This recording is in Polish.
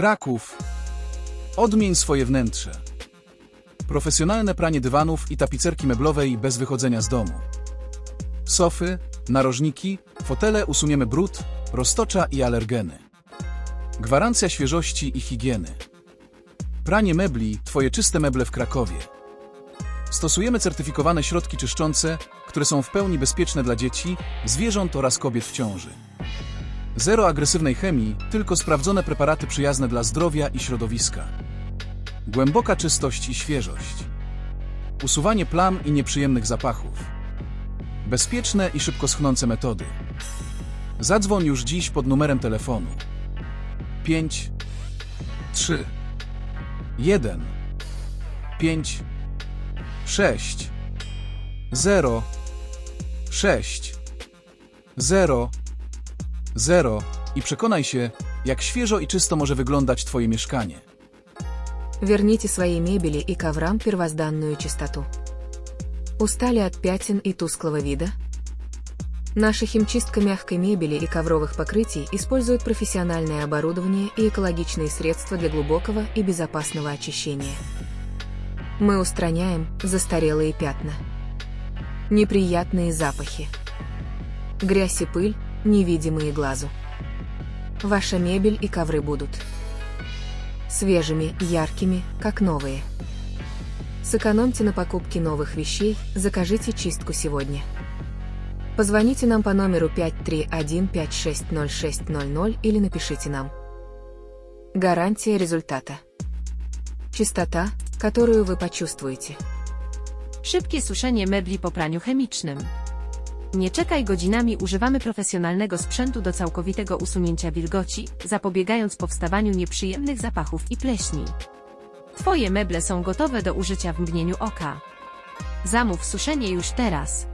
Kraków. Odmień swoje wnętrze. Profesjonalne pranie dywanów i tapicerki meblowej bez wychodzenia z domu. Sofy, narożniki, fotele usuniemy brud, roztocza i alergeny. Gwarancja świeżości i higieny. Pranie mebli, twoje czyste meble w Krakowie. Stosujemy certyfikowane środki czyszczące, które są w pełni bezpieczne dla dzieci, zwierząt oraz kobiet w ciąży. Zero agresywnej chemii, tylko sprawdzone preparaty przyjazne dla zdrowia i środowiska. Głęboka czystość i świeżość. Usuwanie plam i nieprzyjemnych zapachów. Bezpieczne i szybko schnące metody. Zadzwoń już dziś pod numerem telefonu 5 3 1 5 6 0 6 0 0 i przekonaj się, jak świeżo i czysto może wyglądać Twoje mieszkanie. Верните своей мебели и коврам первозданную чистоту. Устали от пятен и тусклого вида? Наша химчистка мягкой мебели и ковровых покрытий использует профессиональное оборудование и экологичные средства для глубокого и безопасного очищения. Мы устраняем застарелые пятна. Неприятные запахи. Грязь и пыль, невидимые глазу. Ваша мебель и ковры будут свежими, яркими, как новые. Сэкономьте на покупке новых вещей, закажите чистку сегодня. Позвоните нам по номеру 531560600 или напишите нам. Гарантия результата. Чистота, которую вы почувствуете. Szybkie suszenie mebli po praniu chemicznym. Nie czekaj godzinami, używamy profesjonalnego sprzętu do całkowitego usunięcia wilgoci, zapobiegając powstawaniu nieprzyjemnych zapachów i pleśni. Twoje meble są gotowe do użycia w mgnieniu oka. Zamów suszenie już teraz.